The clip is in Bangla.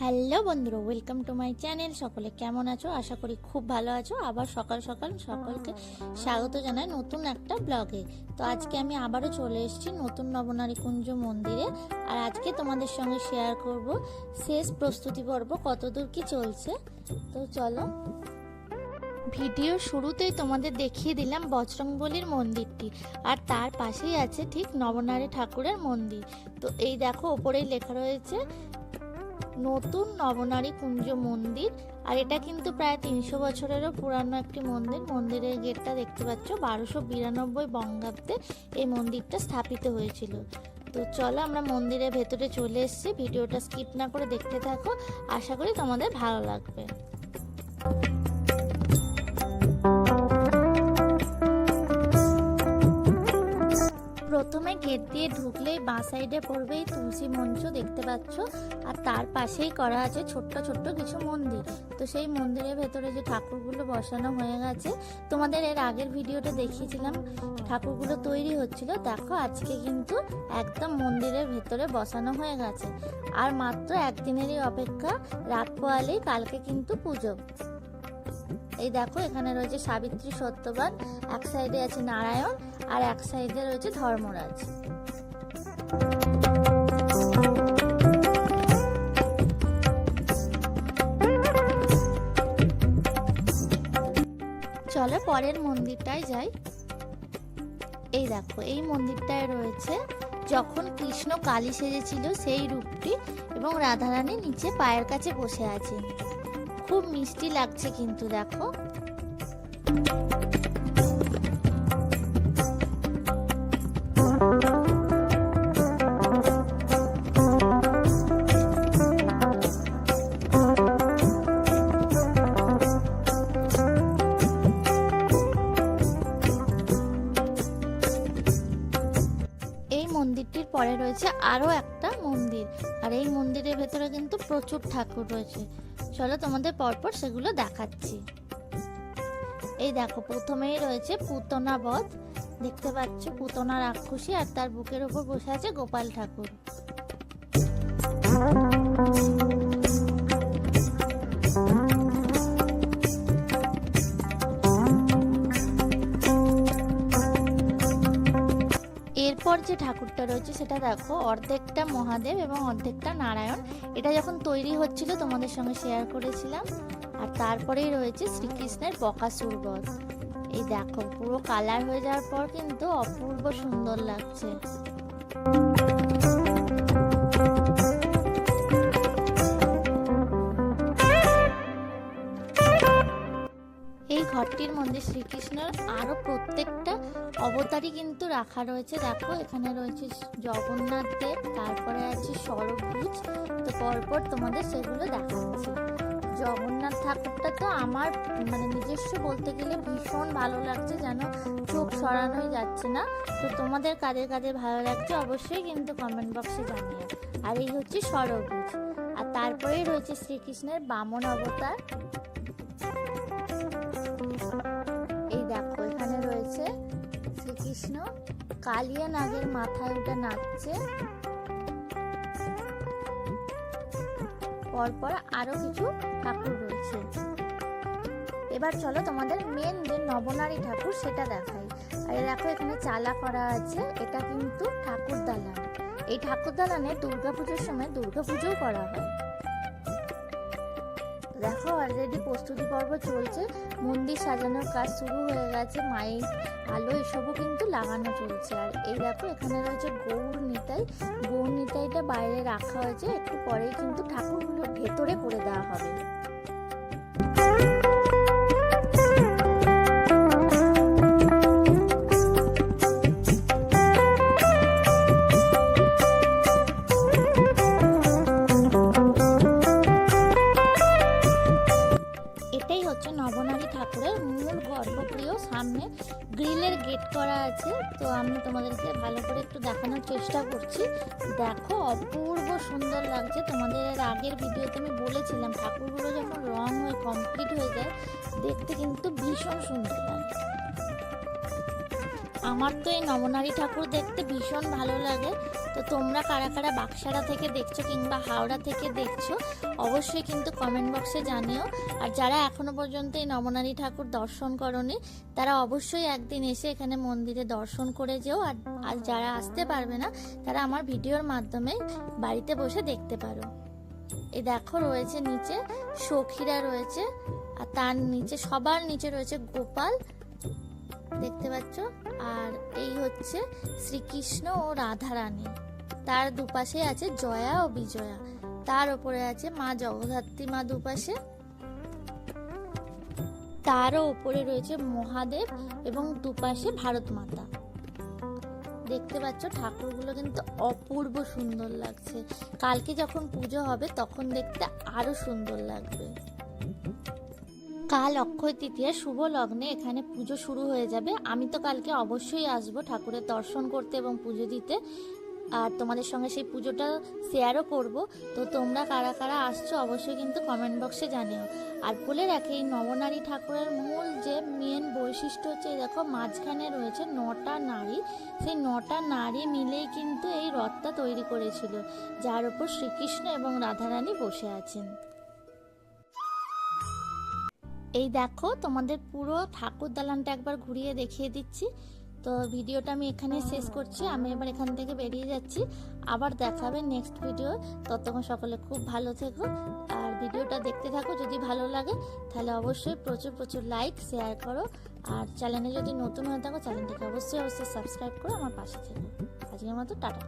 হ্যালো বন্ধুরা ওয়েলকাম টু মাই চ্যানেল সকলে কেমন আছো? আশা করি খুব ভালো আছো। আবার সকাল সকাল সকলকে স্বাগত জানাই নতুন একটা ব্লগে তো আজকে আমি আবারও চলে এসেছি নতুন নবনারী কুঞ্জ মন্দিরে। আর আজকে তোমাদের সঙ্গে শেয়ার করব শেষ প্রস্তুতি পর্ব, কতদূর কি চলছে। তো চলো। ভিডিও শুরুতেই তোমাদের দেখিয়ে দিলাম বজরংবলির মন্দিরটি। আর তার পাশেই আছে ঠিক নবনারী ঠাকুরের মন্দির। তো এই দেখো, ওপরেই লেখা রয়েছে নতুন নবনারী কুঞ্জ মন্দির। আর এটা কিন্তু প্রায় তিনশো বছরেরও পুরানো একটি মন্দির। মন্দিরের গেটটা দেখতে পাচ্ছ, বারোশো বিরানব্বই বঙ্গাব্দে এই মন্দিরটা স্থাপিত হয়েছিল। তো চলো আমরা মন্দিরের ভেতরে চলে এসেছি। ভিডিওটা স্কিপ না করে দেখতে থাকো। আশা করি তোমাদের ভালো লাগবে। প্রথমে গেট দিয়ে ঢুকলেই বাঁ সাইডে পড়বেই তুলসী মঞ্চ দেখতে পাচ্ছ। আর তার পাশেই করা আছে ছোট্ট ছোট্ট কিছু মন্দির। তো সেই মন্দিরের ভেতরে যে ঠাকুরগুলো বসানো হয়ে গেছে, তোমাদের এর আগের ভিডিওটা দেখিয়েছিলাম, ঠাকুরগুলো তৈরি হচ্ছিল। দেখো, আজকে কিন্তু একদম মন্দিরের ভেতরে বসানো হয়ে গেছে। আর মাত্র একদিনেরই অপেক্ষা, রাত পোয়ালেই কালকে কিন্তু পুজো। এই দেখো, এখানে রয়েছে সাবিত্রী সত্যবান, এক সাইডে আছে নারায়ণ আর এক সাইডে রয়েছে ধর্মরাজ। চলো পরের মন্দিরটায় যাই। এই দেখো, এই মন্দিরটায় রয়েছে যখন কৃষ্ণ কালী সেজেছিল সেই রূপটি এবং রাধারানী নিচে পায়ের কাছে বসে আছে খুব মিষ্টি লাগছে কিন্তু, দেখো। মন্দিরটির পরে রয়েছে আরও একটা মন্দির। আর এই মন্দিরের ভেতরে কিন্তু প্রচুর ঠাকুর রয়েছে। চলো তোমাদের পরপর সেগুলো দেখাচ্ছি। এই দেখো, প্রথমেই রয়েছে পুতনা বধ। দেখতে পাচ্ছ পুতনা রাক্ষসী আর তার বুকের ওপর বসে আছে গোপাল ঠাকুর। যে ঠাকুরটা রয়েছে সেটা দেখো, অর্ধেকটা মহাদেব এবং অর্ধেকটা নারায়ণ। এটা যখন তৈরি হচ্ছিল, তোমাদের সঙ্গে শেয়ার করেছিলাম। আর তারপরেই রয়েছে শ্রীকৃষ্ণের বকাসুর বধ এই দেখো, পুরো কালার হয়ে যাওয়ার পর কিন্তু অপূর্ব সুন্দর লাগছে। এই ঘরটির মধ্যে শ্রীকৃষ্ণের আরও প্রত্যেকটা অবতারই কিন্তু রাখা রয়েছে। দেখো, এখানে রয়েছে জগন্নাথ দেব, তারপরে আছে সরভুজ তো পরপর তোমাদের সেগুলো দেখাচ্ছি। জগন্নাথ ঠাকুরটা তো আমার মানে নিজস্ব বলতে গেলে ভীষণ ভালো লাগছে যেন চোখ সরানোই যাচ্ছে না। তো তোমাদের কাদের কাদের ভালো লাগছে অবশ্যই কিন্তু কমেন্ট বক্সে জানিও। আর এই হচ্ছে সরভুজ আর তারপরেই রয়েছে শ্রীকৃষ্ণের বামন অবতার। শ্রীকৃষ্ণ কালিয়া নাগের মাথায় উঠে নাচছে। পরপর আরও কিছু ঠাকুর রয়েছে। এবার চলো তোমাদের মেন যে নবনারী ঠাকুর সেটা দেখাই। আর দেখো, এখানে চালা করা আছে। এটা কিন্তু ঠাকুর দালান এই ঠাকুর দালানে দুর্গাপুজোর সময় দুর্গাপুজোও করা হয়। দেখো অলরেডি প্রস্তুতি পর্ব চলছে। মন্দির সাজানোর কাজ শুরু হয়ে গেছে মাইক আলো, এসবও কিন্তু লাগানো চলছে। আর এই দেখো, এখানে রয়েছে গৌর নিতাই। গৌর নিতাইটা বাইরে রাখা হয়েছে, একটু পরেই কিন্তু ঠাকুরগুলো ভেতরে করে দেওয়া হবে। গ্রিলের গেট করা আছে, তো আমি তোমাদেরকে ভালো করে একটু দেখানোর চেষ্টা করছি। দেখো, অপূর্ব সুন্দর লাগছে। তোমাদের আগের ভিডিওতে আমি বলেছিলাম, ঠাকুরগুলো যখন রং হয়ে কমপ্লিট হয়ে যায়, দেখতে কিন্তু ভীষণ সুন্দর লাগে। আমার তো এই নবনারী ঠাকুর দেখতে ভীষণ ভালো লাগে। তো তোমরা কারা কারা বাক্সারা থেকে দেখছ কিংবা হাওড়া থেকে দেখছ, অবশ্যই কিন্তু কমেন্ট বক্সে জানিও। আর যারা এখনও পর্যন্ত এই নবনারী ঠাকুর দর্শন করনি, তারা অবশ্যই একদিন এসে এখানে মন্দিরে দর্শন করে যেও। আর আর যারা আসতে পারবে না, তারা আমার ভিডিওর মাধ্যমে বাড়িতে বসে দেখতে পারো। এই দেখো রয়েছে নিচে সখীরা রয়েছে, আর তার নিচে সবার নিচে রয়েছে গোপাল দেখতে পাচ্ছ? আর এই হচ্ছে শ্রীকৃষ্ণ ও রাধারানী। তার দুপাশে আছে জয়া ও বিজয়া। তার উপরে আছে মা জগদ্ধাত্রী মা দুপাশে। তারও উপরে রয়েছে মহাদেব এবং দুপাশে ভারত মাতা। দেখতে পাচ্ছ, ঠাকুরগুলো কিন্তু অপূর্ব সুন্দর লাগছে। কালকে যখন পুজো হবে, তখন দেখতে আরও সুন্দর লাগবে। কাল অক্ষয় তৃতীয়া শুভ লগ্নে এখানে পুজো শুরু হয়ে যাবে। আমি তো কালকে অবশ্যই আসব ঠাকুরের দর্শন করতে এবং পুজো দিতে। আর তোমাদের সঙ্গে সেই পুজোটা শেয়ারও করব। তো তোমরা কারা কারা আসছো অবশ্যই কিন্তু কমেন্ট বক্সে জানিও। আর বলে রাখি, এই নবনারী ঠাকুরের মূল যে মেন বৈশিষ্ট্য হচ্ছে দেখো মাঝখানে রয়েছে নটা নারী। সেই নটা নারী মিলেই কিন্তু এই রথটা তৈরি করেছিল, যার উপর শ্রীকৃষ্ণ এবং রাধারানী বসে আছেন। এই দেখো, তোমাদের পুরো ঠাকুর দালানটা একবার ঘুরিয়ে দেখিয়ে দিচ্ছি। তো ভিডিওটা আমি এখানে শেষ করছি, আমি এবার এখান থেকে বেরিয়ে যাচ্ছি। আবার দেখাবে নেক্সট ভিডিও ততক্ষণ সকলে খুব ভালো থেকো। আর ভিডিওটা দেখতে থাকো যদি ভালো লাগে, তাহলে অবশ্যই প্রচুর প্রচুর লাইক শেয়ার করো। আর চ্যানেলে যদি নতুন হয়ে থাকো চ্যানেলটিকে অবশ্যই অবশ্যই সাবস্ক্রাইব করো, আমার পাশে থেকো। আজকের মতো, টাটা।